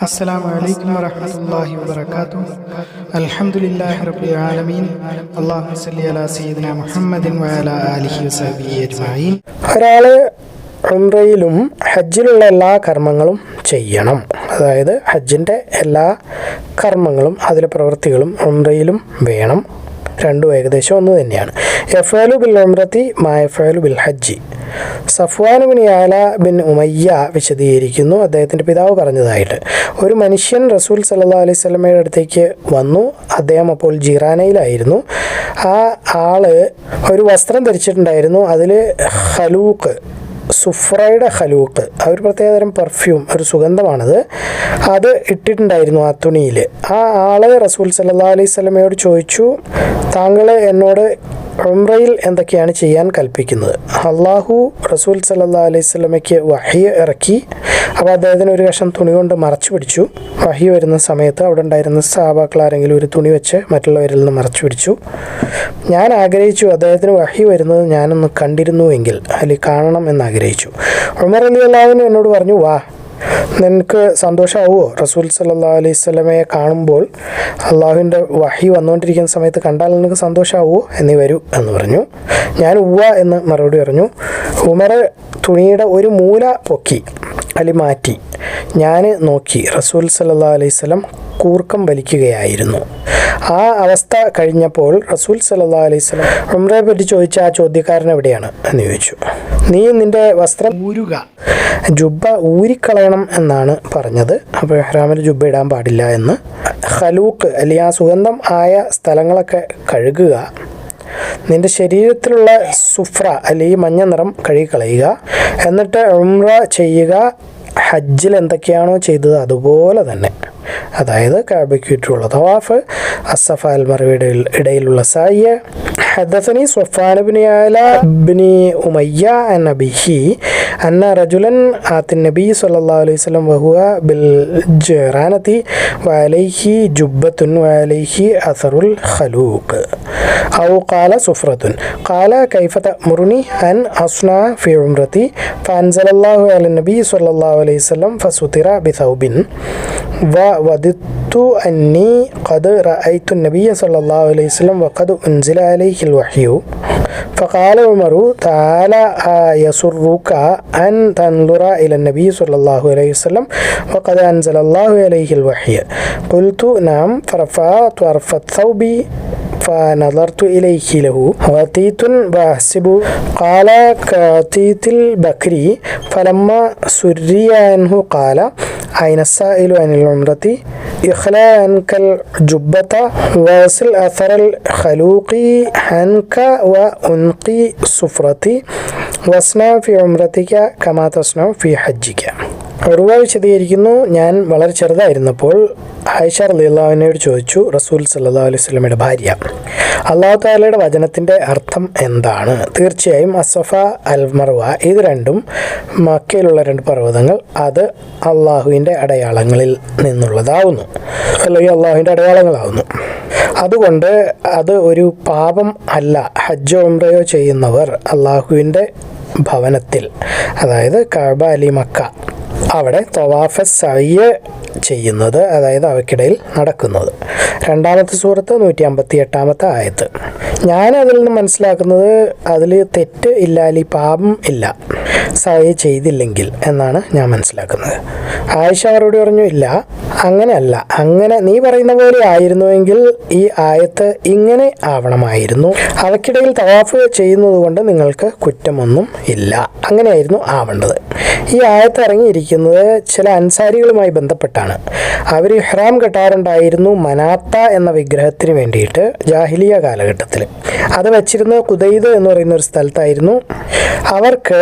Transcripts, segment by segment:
السلام عليكم ورحمة الله وبركاته الحمد لله رب العالمين اللهم صل على سيدنا محمد وعلى آله وصحبه أجمعين ഒരാൾ ഉംറയിലും ഹജ്ജിലുള്ള എല്ലാ കർമ്മങ്ങളും ചെയ്യണം അതായത് ഹജ്ജിൻ്റെ എല്ലാ കർമ്മങ്ങളും അതിലെ പ്രവൃത്തികളും ഉംറയിലും വേണം രണ്ടും ഏകദേശം ഒന്ന് തന്നെയാണ്. എഫാലു ബിൽ ഉമ്രത്തി മായഫാലു ബിൽ ഹജ്ജി. Safwan bin Yala bin Umayya വിശദീകരിക്കുന്നു. അദ്ദേഹത്തിന്റെ പിതാവ് പറഞ്ഞതായിട്ട്. ഒരു മനുഷ്യൻ റസൂൽ സല്ലാ അലൈഹി സ്വലമയുടെ അടുത്തേക്ക് വന്നു. അദ്ദേഹം അപ്പോൾ ജിറാനയിലായിരുന്നു. ആ ആൾ ഒരു വസ്ത്രം ധരിച്ചിട്ടുണ്ടായിരുന്നു. അതിൽ ഹലൂക്ക് സുഫ്രയുടെ ഹലൂക്ക് ആ ഒരു പ്രത്യേകതരം പെർഫ്യൂം ഒരു സുഗന്ധമാണത്. അത് ഇട്ടിട്ടുണ്ടായിരുന്നു ആ തുണിയിൽ ആ ആൾ റസൂൽ സല്ലാ അലൈഹി സ്വലമയോട് ചോദിച്ചു താങ്കൾ എന്നോട് ഉംറയിൽ എന്തൊക്കെയാണ് ചെയ്യാൻ കൽപ്പിക്കുന്നത്? അള്ളാഹു റസൂൽ സല്ലാ അലൈഹി സ്വലമയ്ക്ക് വഹിയ ഇറക്കി. അപ്പോൾ അദ്ദേഹത്തിന് ഒരു കഷ്ണം തുണി കൊണ്ട് മറച്ചു പിടിച്ചു. വഹി വരുന്ന സമയത്ത് അവിടെ ഉണ്ടായിരുന്ന സഹാബാക്കൾ ആരെങ്കിലും ഒരു തുണി വെച്ച് മറ്റുള്ളവരിൽ നിന്ന് മറച്ചു പിടിച്ചു. ഞാൻ ആഗ്രഹിച്ചു അദ്ദേഹത്തിന് വഹി വരുന്നത് ഞാനൊന്ന് കണ്ടിരുന്നുവെങ്കിൽ അല്ലെങ്കിൽ കാണണം എന്ന് ആഗ്രഹിച്ചു. ഉമർ അലി അള്ളാഹുവിന് എന്നോട് പറഞ്ഞു വാ നിനക്ക് സന്തോഷമാവുമോ റസൂൽ സല്ലാ അലൈഹി സ്വലമയെ കാണുമ്പോൾ അള്ളാഹുവിന്റെ വഹി വന്നുകൊണ്ടിരിക്കുന്ന സമയത്ത് കണ്ടാൽ നിനക്ക് സന്തോഷമാവുമോ എന്നീ വരൂ എന്ന് പറഞ്ഞു. ഞാൻ ഉവ്വ എന്ന് മറുപടി പറഞ്ഞു. ഉമർ തുണിയുടെ ഒരു മൂല പൊക്കി. അലി മാറ്റി. ഞാൻ നോക്കി. റസൂൽ സല്ലാ അലൈഹി കൂർക്കം വലിക്കുകയായിരുന്നു. ആ അവസ്ഥ കഴിഞ്ഞപ്പോൾ റസൂൽ സല്ലാ അലൈഹി സ്വലം ഉമ്രയെ പറ്റി ചോദിച്ച ആ ചോദ്യക്കാരൻ എവിടെയാണ് എന്ന് ചോദിച്ചു. നീ നിന്റെ വസ്ത്രം ഊരുക. ജുബ്ബ ഊരിക്കളയണം എന്നാണ് പറഞ്ഞത്. അപ്പോൾ ഇഹ്റാമിൽ ജുബ്ബ ഇടാൻ പാടില്ല എന്ന്. ഹലൂക്ക് അല്ലെങ്കിൽ ആ സുഗന്ധം ആയ സ്ഥലങ്ങളൊക്കെ കഴുകുക നിന്റെ ശരീരത്തിലുള്ള സുഫ്ര അല്ലെങ്കിൽ മഞ്ഞ നിറം കഴുകിക്കളയുക എന്നിട്ട് ഉംറ ചെയ്യുക ഹജ്ജിൽ എന്തൊക്കെയാണോ ചെയ്തത് അതുപോലെ തന്നെ അതായത് കാബയ്ക്ക് ചുറ്റുമുള്ള തവാഫ് അസഫ അൽ മറവിയുടെ ഇടയിലുള്ള സായ്യ حدثني صفان بن يعلى بن أمية عن أبيه أن رجلا آتى النبي صلى الله عليه وسلم وهو بالجيرانة وعليه جبة وعليه أثر الخلوق. أو قال صفرة قال كيف تأمرني أن أصنع في عمرتي؟ فأنزل الله على النبي صلى الله عليه وسلم فستر بثوب. ووددت أني قد رأيت النبي صلى الله عليه وسلم وقد أنزل عليه الوحي. فقال عمر تعالى يسرك أن تنظر إلى النبي صلى الله عليه وسلم وقد أنزل الله عليه الوحي قلت نعم فرفعت ورفت ثوبي فنظرت إليه له وطيت بحسب قال كطيت البكري فلما سري عنه قال أين السائل عن العمرة إخلى عنك الجبة واصل أثر الخلوق عنك وأنقي صفرة واصنع في عمرتك كما تصنع في حجك. ഉറുവ വിശദീകരിക്കുന്നു. ഞാൻ വളരെ ചെറുതായിരുന്നപ്പോൾ ആയിഷ റലിയുള്ളവിനോട് ചോദിച്ചു റസൂൽ സല്ലാ അലൈഹി സ്വലമയുടെ ഭാര്യ അള്ളാഹു താലയുടെ വചനത്തിന്റെ അർത്ഥം എന്താണ്? തീർച്ചയായും അസഫ അൽ മർവ ഇത് രണ്ടും മക്കയിലുള്ള രണ്ട് പർവതങ്ങൾ അത് അള്ളാഹുവിന്റെ അടയാളങ്ങളിൽ നിന്നുള്ളതാവുന്നു. അല്ലെങ്കിൽ അള്ളാഹുവിന്റെ അടയാളങ്ങളാവുന്നു. അതുകൊണ്ട് അത് ഒരു പാപം അല്ല ഹജ്ജോ ഉംറയോ ചെയ്യുന്നവർ അള്ളാഹുവിന്റെ ഭവനത്തിൽ അതായത് കഅബ അലി മക്ക അവിടെ തവാഫ സയ്യ് ചെയ്യുന്നത് അതായത് അവയ്ക്കിടയിൽ നടക്കുന്നത്. രണ്ടാമത്തെ സൂറത്ത് നൂറ്റി അമ്പത്തി എട്ടാമത്തെ ആയത്ത്. ഞാൻ അതിൽ നിന്ന് മനസ്സിലാക്കുന്നത് അതിൽ തെറ്റ് ഇല്ല അല്ലെങ്കിൽ പാപം ഇല്ല. സഹി ചെയ്തില്ലെങ്കിൽ എന്നാണ് ഞാൻ മനസ്സിലാക്കുന്നത്. ആയിഷ അവരോട് പറഞ്ഞു ഇല്ല അങ്ങനെയല്ല. അങ്ങനെ നീ പറയുന്ന പോലെ ആയിരുന്നുവെങ്കിൽ ഈ ആയത്ത് ഇങ്ങനെ ആവണമായിരുന്നു. അവയ്ക്കിടയിൽ തവാഫ് ചെയ്യുന്നത് കൊണ്ട് നിങ്ങൾക്ക് കുറ്റമൊന്നും ഇല്ല. അങ്ങനെയായിരുന്നു ആവേണ്ടത്. ഈ ആയത്ത് ഇറങ്ങിയിരിക്കുന്നത് ചില അൻസാരികളുമായി ബന്ധപ്പെട്ടാണ് അവർ ഇഹ്റാം കെട്ടാറുണ്ടായിരുന്നു മനാത്ത എന്ന വിഗ്രഹത്തിന് വേണ്ടിയിട്ട് ജാഹിലിയ കാലഘട്ടത്തിൽ അത് വെച്ചിരുന്നത് കുതൈദ് എന്ന് പറയുന്ന ഒരു സ്ഥലത്തായിരുന്നു. അവർക്ക്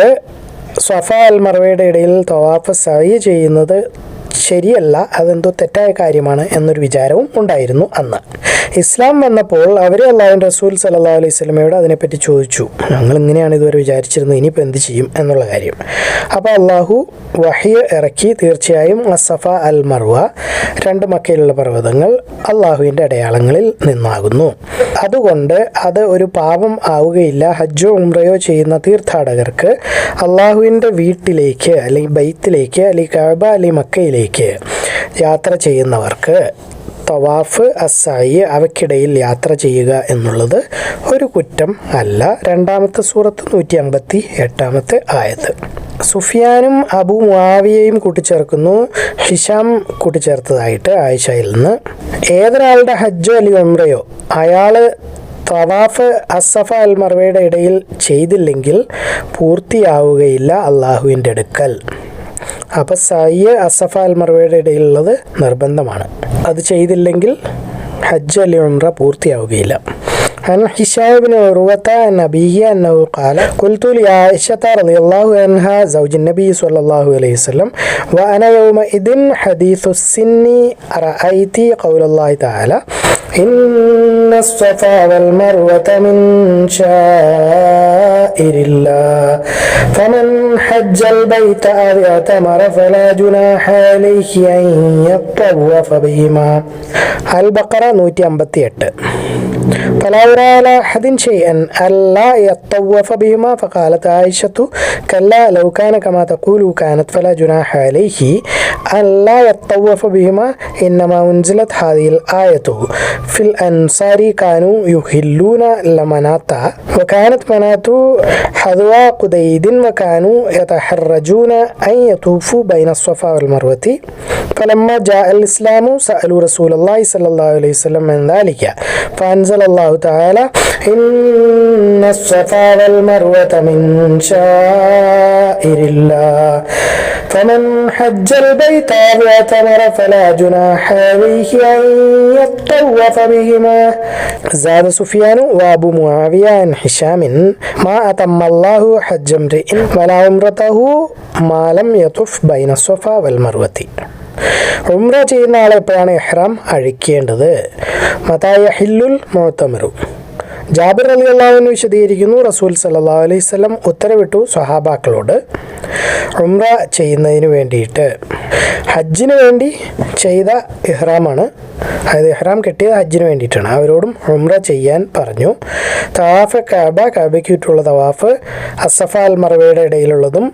സ്വഫ അൽ മറവയുടെ ഇടയിൽ തവാഫ് സഹി ചെയ്യുന്നത് ശരിയല്ല അതെന്തോ തെറ്റായ കാര്യമാണ് എന്നൊരു വിചാരവും ഉണ്ടായിരുന്നു അന്ന്. ഇസ്ലാം വന്നപ്പോൾ അവർ അല്ലാതെ റസൂൽ സല്ലാ അലൈഹി സ്വലമയോട് അതിനെപ്പറ്റി ചോദിച്ചു. ഞങ്ങൾ ഇങ്ങനെയാണ് ഇതുവരെ വിചാരിച്ചിരുന്നത് ഇനിയിപ്പോൾ എന്ത് ചെയ്യും? എന്നുള്ള കാര്യം. അപ്പോൾ അള്ളാഹു വഹിയ ഇറക്കി തീർച്ചയായും അസഫ അൽ മർവ രണ്ട് മക്കയിലുള്ള പർവതങ്ങൾ അള്ളാഹുവിന്റെ അടയാളങ്ങളിൽ നിന്നാകുന്നു. അതുകൊണ്ട് അത് ഒരു പാപം ആവുകയില്ല. ഹജ്ജോ ഉംറയോ ചെയ്യുന്ന തീർത്ഥാടകർക്ക് അള്ളാഹുവിന്റെ വീട്ടിലേക്ക് അല്ലെങ്കിൽ ബൈത്തിലേക്ക് അല്ലെങ്കിൽ കഅബ അല്ലെങ്കിൽ മക്കയിലേക്ക് യാത്ര ചെയ്യുന്നവർക്ക് തവാഫ് അസായി അവയ്ക്കിടയിൽ യാത്ര ചെയ്യുക എന്നുള്ളത് ഒരു കുറ്റം അല്ല. രണ്ടാമത്തെ സൂറത്ത് നൂറ്റി അമ്പത്തി എട്ടാമത്തെ ആയത്. സുഫിയാനും അബു മുആവിയയും കൂട്ടിച്ചേർക്കുന്നു. ഹിഷാം കൂട്ടിച്ചേർത്തതായിട്ട് ആയിഷയിൽ നിന്ന്. ഏതൊരാളുടെ ഹജ്ജോ അല്ലെങ്കിൽ ഉംറയോ അയാൾ തവാഫ് അസഫ അൽ മർവയുടെ ഇടയിൽ ചെയ്തില്ലെങ്കിൽ പൂർത്തിയാവുകയില്ല അള്ളാഹുവിന്റെ അടുക്കൽ. അപ്പോൾ സയ്യ അസഫ അൽ മർവയുടെ ഇടയിലുള്ളത് നിർബന്ധമാണ്. അത് ചെയ്തില്ലെങ്കിൽ ഹജ്ജ് അലി ഉംറ പൂർത്തിയാവുകയില്ല. عن هشام بن عروة عن أبيه أنه قال قلت لعائشة رضي الله عنها زوج النبي صلى الله عليه وسلم وأنا يومئذ حديث السن أرأيت قول الله تعالى إن الصفا والمروة من شائر الله فمن حج البيت أو اعتمر فلا جناح عليه أن يطوف بهما البقرة 158 فلا يرى على أحد شيئا ألا يطوف بهما. فقالت عائشة كلا لو كان كما تقول كانت فلا جناح عليه ألا يطوف بهما. إنما أنزلت هذه الآية في الأنصار كانوا يهلون لمناتا. وكانت منات حذوى قديد وكانوا يتحرجون أن يطوفوا بين الصفا والمروة. فلما جاء الإسلام سألوا رسول الله صلى الله عليه وسلم من ذلك فأنزل الله تعالى إن الصفا والمروة من شائر الله. فمن حج البيت أو اعتمر فلا جناح عليه أن يطوف بهما. زاد سفيان وأبو معاوية عن هشام ما أتم الله حج امرئ ولا عمرته ما لم يطف بين الصفا والمروة. ഉംറ ചെയ്യുന്ന ആളെ എപ്പോഴാണ് എഹ്റാം അഴിക്കേണ്ടത്? മതായ ഹില്ലുൽ മുഴത്തമരു ജാബിർ അലി അള്ളാഹുവിന് വിശദീകരിക്കുന്നു റസൂൽ സല്ലാ അലൈഹി സ്വലം ഉത്തരവിട്ടു സ്വഹാബാക്കളോട് ഉംറ ചെയ്യുന്നതിന് വേണ്ടിയിട്ട്. ഹജ്ജിന് വേണ്ടി ചെയ്ത ഇഹ്റാമാണ്. അതായത് ഇഹ്റാം കെട്ടിയത് ഹജ്ജിന് വേണ്ടിയിട്ടാണ്. അവരോടും ഉംറ ചെയ്യാൻ പറഞ്ഞു. തവാഫ് കാബ കാബയ്ക്ക് ചുറ്റുള്ള തവാഫ് അസഫ അൽ മറവയുടെ ഇടയിലുള്ളതും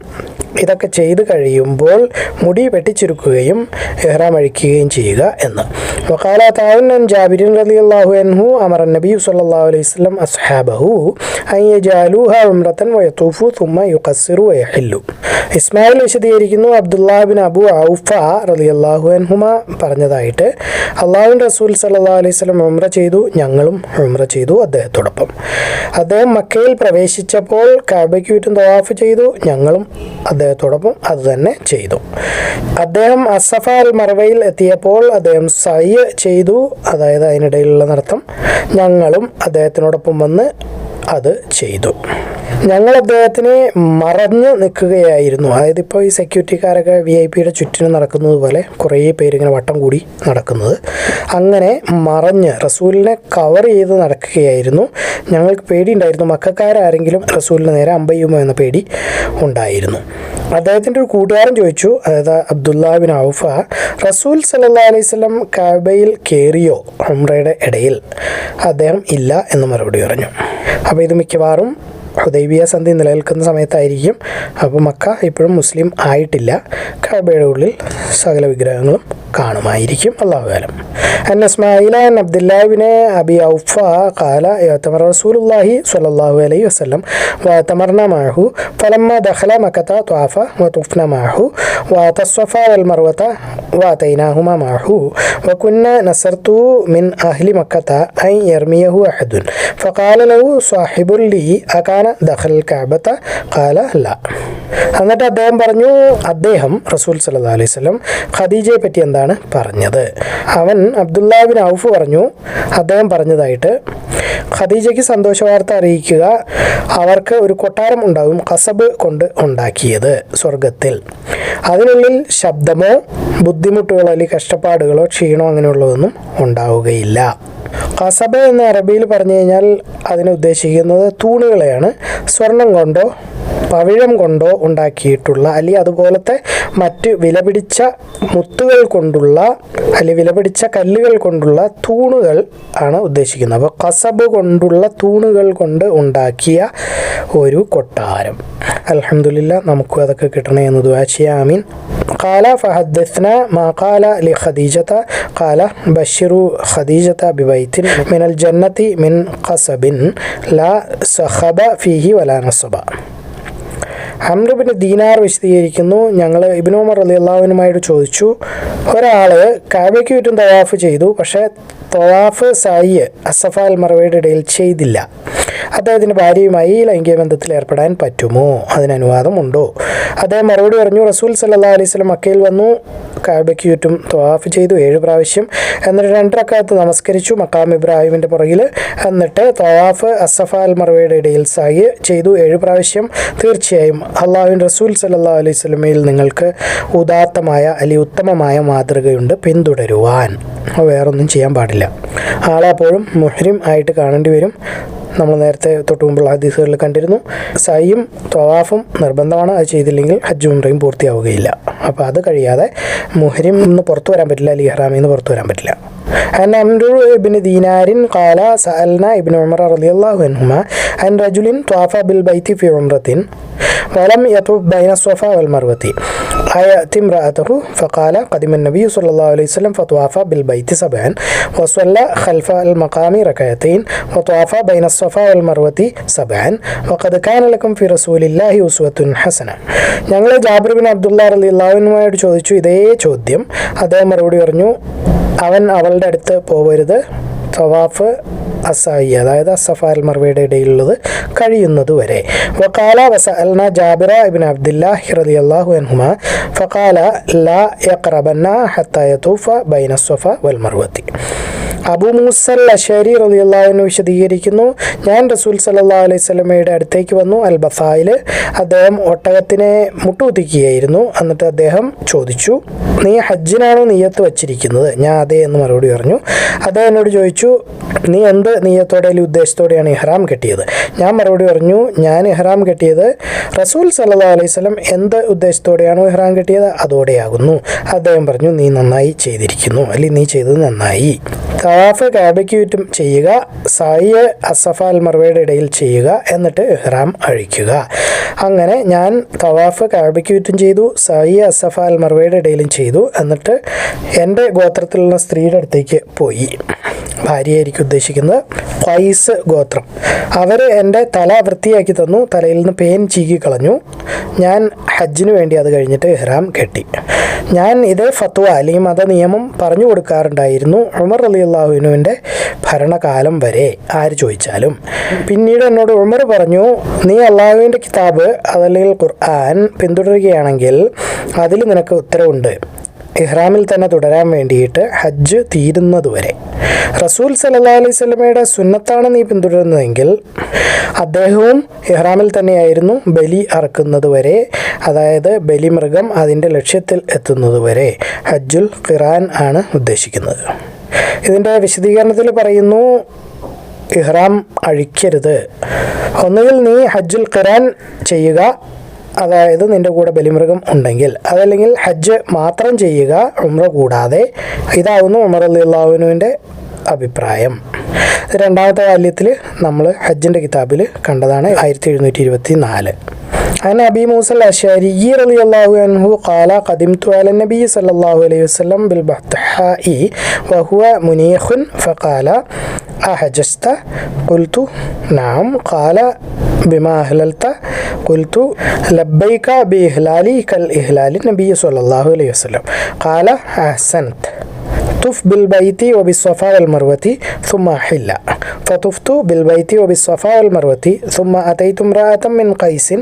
ഇതൊക്കെ ചെയ്ത് കഴിയുമ്പോൾ മുടി വെട്ടിച്ചുരുക്കുകയും എഹ്റാം അഴിക്കുകയും ചെയ്യുക എന്ന്. വക്കാല താവുന്നൻ ജാബിരിൻ റലി അള്ളാഹു അൻഹു അമർ നബി സല്ലല്ലാഹു അലൈഹി വസല്ലം അസ്ഹാബഹു അയ്യജാലൂഹ ഉംറത്തൻ വയത്തൂഫു തുമ്മ യുഖസ്സിറു വയഹില്ലു. ഇസ്മായിൽ വിശദീകരിക്കുന്നു അബ്ദുല്ലാഹിബിൻ അബു ഔഫ റലി അള്ളാഹു എൻഹുമ പറഞ്ഞതായിട്ട്. അള്ളാഹുൻ റസൂൽ സല്ലാ അലൈഹി വസല്ലം ഉംറ ചെയ്തു ഞങ്ങളും ഉംറ ചെയ്തു അദ്ദേഹത്തോടൊപ്പം. അദ്ദേഹം മക്കയിൽ പ്രവേശിച്ചപ്പോൾ കാബയ്ക്ക് ചുറ്റും തവാഫ് ചെയ്തു ഞങ്ങളും അദ്ദേഹം അദ്ദേഹത്തോടൊപ്പം അത് തന്നെ ചെയ്തു. അദ്ദേഹം അസഫ അൽ മറവയിൽ എത്തിയപ്പോൾ അദ്ദേഹം സയ്യ ചെയ്തു. അതായത് അതിനിടയിലുള്ള നടത്തം. ഞങ്ങളും അദ്ദേഹത്തിനോടൊപ്പം വന്ന് അത് ചെയ്തു. ഞങ്ങൾ അദ്ദേഹത്തിനെ മറഞ്ഞ് നിൽക്കുകയായിരുന്നു. അതായത് ഇപ്പോൾ ഈ സെക്യൂരിറ്റിക്കാരൊക്കെ വി ഐ പിയുടെ ചുറ്റിനും നടക്കുന്നത് പോലെ കുറേ പേരിങ്ങനെ വട്ടം കൂടി നടക്കുന്നത്. അങ്ങനെ മറഞ്ഞ് റസൂലിനെ കവർ ചെയ്ത് നടക്കുകയായിരുന്നു. ഞങ്ങൾക്ക് പേടിയുണ്ടായിരുന്നു. മക്കാരാരെങ്കിലും റസൂലിന് നേരെ അമ്പയ്യുമോ എന്ന പേടി ഉണ്ടായിരുന്നു. അദ്ദേഹത്തിന്റെ ഒരു കൂട്ടുകാരൻ ചോദിച്ചു അതായത് അബ്ദുല്ലാബിൻ ഔഫ റസൂൽ സല്ലാ അലൈഹി സ്വലം കാബയിൽ കയറിയോ ഹംറയുടെ ഇടയിൽ? അദ്ദേഹം ഇല്ല എന്ന് മറുപടി പറഞ്ഞു. അപ്പോൾ ഇത് മിക്കവാറും ഹുദൈബിയ സന്ധി നിലനിൽക്കുന്ന സമയത്തായിരിക്കും. അപ്പോൾ മക്ക ഇപ്പോഴും മുസ്ലിം ആയിട്ടില്ല. കഅബയുടെ ഉള്ളിൽ സകല വിഗ്രഹങ്ങളും കാണുമായിരിക്കും അള്ളാഹു കാലം أن إسماعيل عن عبد الله بن أبي أوفى قال اعتمر رسول الله صلى الله عليه وسلم واعتمرنا معه فلما دخل مكة طاف وطفنا معه وأتى الصفا والمروة وأتيناهما معه وكنا نسرت من أهل مكة أن يرميه أحد فقال له صاحب لي أكان دخل الكعبة قال لا എന്നിട്ട് അദ്ദേഹം പറഞ്ഞു അദ്ദേഹം റസൂൽ സല്ലാ അലൈഹി സ്വലം ഖദീജയെ പറ്റി എന്താണ് പറഞ്ഞത്. അവൻ അബ്ദുല്ലാബിൻ ഔഫ് പറഞ്ഞു അദ്ദേഹം പറഞ്ഞതായിട്ട് ഖദീജയ്ക്ക് സന്തോഷ വാർത്ത അറിയിക്കുക അവർക്ക് ഒരു കൊട്ടാരം ഉണ്ടാകും കസബ് കൊണ്ട് ഉണ്ടാക്കിയത് സ്വർഗത്തിൽ അതിനുള്ളിൽ ശബ്ദമോ ബുദ്ധിമുട്ടുകളോ അല്ലെങ്കിൽ കഷ്ടപ്പാടുകളോ ക്ഷീണോ അങ്ങനെയുള്ളതൊന്നും ഉണ്ടാവുകയില്ല. കസബ് എന്ന് അറബിയിൽ പറഞ്ഞു കഴിഞ്ഞാൽ അതിനെ ഉദ്ദേശിക്കുന്നത് തൂണുകളെയാണ്. സ്വർണം കൊണ്ടോ പവിഴം കൊണ്ടോ ഉണ്ടാക്കിയിട്ടുള്ള അല്ലെങ്കിൽ അതുപോലത്തെ മറ്റ് വിലപിടിച്ച മുത്തുകൾ കൊണ്ടുള്ള അല്ലെങ്കിൽ വിലപിടിച്ച കല്ലുകൾ കൊണ്ടുള്ള തൂണുകൾ ആണ് ഉദ്ദേശിക്കുന്നത് അപ്പോൾ കസബ് കൊണ്ടുള്ള തൂണുകൾ കൊണ്ട് ഉണ്ടാക്കിയ ഒരു കൊട്ടാരം അലഹമില്ല നമുക്കും അതൊക്കെ കിട്ടണേ എന്ന് ദുആ ചെയ്യാം ആമീൻ قال فحدثنا ما قال لخديجة قال بشروا خديجة ببيت من الجنة من قصب لا صخب فيه ولا نصب ഹംറുബിന് ദീനാർ വിശദീകരിക്കുന്നു. ഞങ്ങൾ ഇബിനോമർ അലി അള്ളാഹുവിനുമായിട്ട് ചോദിച്ചു. ഒരാൾ കാബയ്ക്ക് ചുറ്റും തവാഫ് ചെയ്തു. പക്ഷേ തവാഫ് സായി അസഫ അൽ മറവയുടെ ഇടയിൽ ചെയ്തില്ല. അദ്ദേഹത്തിന്റെ ഭാര്യയുമായി ലൈംഗിക ബന്ധത്തിൽ ഏർപ്പെടാൻ പറ്റുമോ? അതിന് അനുവാദമുണ്ടോ? അദ്ദേഹം മറുപടി പറഞ്ഞു റസൂൽ സല്ലാ അലൈഹി സ്വലം മക്കയിൽ വന്നു കാബയ്ക്ക് ചുറ്റും ത്വാഫ് ചെയ്തു ഏഴ് പ്രാവശ്യം. എന്നിട്ട് രണ്ടരക്കാലത്ത് നമസ്കരിച്ചു മക്കാം ഇബ്രാഹിമിന്റെ പുറകിൽ. എന്നിട്ട് തവാഫ് അസഫ അൽ മറവയുടെ ഇടയിൽ സായി ചെയ്തു ഏഴ് പ്രാവശ്യം. തീർച്ചയായും അള്ളാഹുവിൻ റസൂൽ സല്ലാ അലൈഹി സ്വലമയിൽ നിങ്ങൾക്ക് ഉദാത്തമായ അല്ലെങ്കിൽ ഉത്തമമായ മാതൃകയുണ്ട് പിന്തുടരുവാൻ. വേറൊന്നും ചെയ്യാൻ പാടില്ല. ആളെപ്പോഴും മുഹരിം ആയിട്ട് കാണേണ്ടി വരും. നമ്മൾ നേരത്തെ തൊട്ട് മുമ്പുള്ള ഹദീസുകളിൽ കണ്ടിരുന്നു. സൈയും തവാഫും നിർബന്ധമാണ്. അത് ചെയ്തില്ലെങ്കിൽ ഹജ്ജും പൂർത്തിയാവുകയില്ല. അപ്പോൾ അത് കഴിയാതെ മുഹരിം ഒന്ന് പുറത്തു വരാൻ പറ്റില്ല അല്ലെങ്കിൽ ഇഹ്റാമിൽ നിന്ന് പുറത്തു വരാൻ പറ്റില്ല. عن عمرو بن دينار قال سألنا ابن عمر رضي الله عنهما عن رجل طاف بالبيت في عمرة ولم يطوف بين الصفا والمروة أيأتي امرأته فقال قدم النبي صلى الله عليه وسلم فطاف بالبيت سبعا وصلى خلف المقام ركعتين وطاف بين الصفا والمروة سبعا وقد كان لكم في رسول الله أسوة حسنة ഞങ്ങൾ ജാബിർ ബിൻ അബ്ദുള്ള റലി അള്ളാഹുവിനുമായിട്ട് ചോദിച്ചു ഇതേ ചോദ്യം അദ്ദേഹം മറുപടി പറഞ്ഞു അവൻ അവളുടെ അടുത്ത് പോവരുത്. തവാഫ് അസായി അതായത് അസഫ അൽ മർവയുടെ ഇടയിലുള്ളത് കഴിയുന്നത് വരെ. വക്കാല വസഅൽന ജാബിറ ഇബിൻ അബ്ദുല്ലാഹി അള്ളാഹു അൻഹുമ. ഫക്കാല ലാ യഖറബന്ന ഹത്തായ തൂഫ ബൈന സ്വഫ വൽ മർവത്തി. അബു മൂസൽ അഷേരി റലി അള്ളാഹുവിനെ വിശദീകരിക്കുന്നു ഞാൻ റസൂൽ സല്ലല്ലാഹു അലൈഹി സ്വലമയുടെ അടുത്തേക്ക് വന്നു. അൽ ബസായിൽ അദ്ദേഹം ഒട്ടകത്തിനെ മുട്ടുകുത്തിക്കുകയായിരുന്നു. എന്നിട്ട് അദ്ദേഹം ചോദിച്ചു നീ ഹജ്ജിനാണോ നീയത്ത് വച്ചിരിക്കുന്നത്? ഞാൻ അതേ എന്ന് മറുപടി പറഞ്ഞു. അദ്ദേഹം എന്നോട് ചോദിച്ചു നീ എന്ത് നീയത്തോടെ അല്ലെങ്കിൽ ഉദ്ദേശത്തോടെയാണ് ഇഹ്റാം കെട്ടിയത്? ഞാൻ മറുപടി പറഞ്ഞു ഞാൻ ഇഹ്റാം കെട്ടിയത് റസൂൽ സല്ലാ സ്വലം എന്ത് ഉദ്ദേശത്തോടെയാണോ ഇഹ്റാം കെട്ടിയത്? അതോടെയാകുന്നു. അദ്ദേഹം പറഞ്ഞു നീ നന്നായി ചെയ്തിരിക്കുന്നു. അല്ലെങ്കിൽ നീ ചെയ്തത് നന്നായി. തവാഫ് കാബയ്ക്ക് ചുറ്റും ചെയ്യുക സായി അസഫ അൽ മർവയുടെ ഇടയിൽ ചെയ്യുക എന്നിട്ട് ഇഹ്റാം അഴിക്കുക. അങ്ങനെ ഞാൻ തവാഫ് കാബയ്ക്ക് ചുറ്റും ചെയ്തു സായി അസഫ അൽ മർവയുടെ ഇടയിലും ചെയ്തു. എന്നിട്ട് എന്റെ ഗോത്രത്തിലുള്ള സ്ത്രീയുടെ അടുത്തേക്ക് പോയി. ഭാര്യയായിരിക്കും ഉദ്ദേശിക്കുന്നത് ക്വൈസ് ഗോത്രം. അവർ എന്റെ തല വൃത്തിയാക്കി തന്നു. തലയിൽ നിന്ന് പേൻ ചീകി കളഞ്ഞു. ഞാൻ ഹജ്ജിന് വേണ്ടി അത് കഴിഞ്ഞിട്ട് ഇഹ്റാം കെട്ടി. ഞാൻ ഇതേ ഫത്വ അല്ലെങ്കിൽ മത നിയമം പറഞ്ഞു കൊടുക്കാറുണ്ടായിരുന്നു ഉമർ അലി അള്ളാഹുവിനുവിന്റെ ഭരണകാലം വരെ. ആര് ചോദിച്ചാലും. പിന്നീട് എന്നോട് ഉമർ പറഞ്ഞു നീ അള്ളാഹുവിന്റെ കിതാബ് അതല്ലെങ്കിൽ ഖുർആൻ പിന്തുടരുകയാണെങ്കിൽ അതിൽ നിനക്ക് ഉത്തരവുണ്ട്. ഇഹ്റാമിൽ തന്നെ തുടരാൻ വേണ്ടിയിട്ട് ഹജ്ജ് തീരുന്നതുവരെ. റസൂൽ സല്ലാ അലൈഹി സ്വലമയുടെ സുന്നത്താണ് നീ പിന്തുടരുന്നതെങ്കിൽ അദ്ദേഹവും ഇഹ്റാമിൽ തന്നെയായിരുന്നു ബലി അറക്കുന്നത് വരെ അതായത് ബലിമൃഗം അതിന്റെ ലക്ഷ്യത്തിൽ എത്തുന്നത് വരെ ഹജ്ജുൽ ഖിറാൻ ആണ് ഉദ്ദേശിക്കുന്നത്. ഇതിന്റെ വിശദീകരണത്തിൽ പറയുന്നു ഇഹ്റാം അഴിക്കരുത്. ഒന്നുകിൽ നീ ഹജ്ജുൽ ഖിറാൻ ചെയ്യുക അതായത് നിൻ്റെ കൂടെ ബലിമൃഗം ഉണ്ടെങ്കിൽ അതല്ലെങ്കിൽ ഹജ്ജ് മാത്രം ചെയ്യുക ഉമ്ര കൂടാതെ ഇതാവുന്നു ഉമർ അലി അള്ളാഹുവിനുവിൻ്റെ അഭിപ്രായം രണ്ടാമത്തെ ബാല്യത്തിൽ നമ്മൾ ഹജ്ജിൻ്റെ കിതാബിൽ കണ്ടതാണ് ആയിരത്തി എഴുന്നൂറ്റി ഇരുപത്തി നാല് عن أبي موسى الأشعري رضي الله عنه قال قدمت على النبي صلى الله عليه وسلم بالبطحاء وهو منيخ فقال أحجزت. قلت نعم. قال بما أهللت. قلت لبيك بإهلالي كالإهلال النبي صلى الله عليه وسلم. قال أحسنت. طف بالبيت وبالصفا والمروة ثم حل. فطفت بالبيت وبالصفا والمروة ثم أتيت امرأة من قيس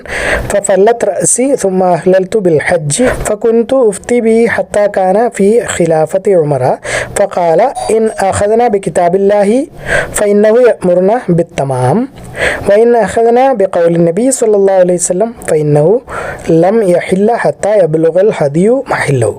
ففلت رأسي ثم أهللت بالحج فكنت أفتي به حتى كان في خلافة عمر فقال إن أخذنا بكتاب الله فإنه يأمرنا بالتمام وإن أخذنا بقول النبي صلى الله عليه وسلم فإنه لم يحل حتى يبلغ الهدي محله.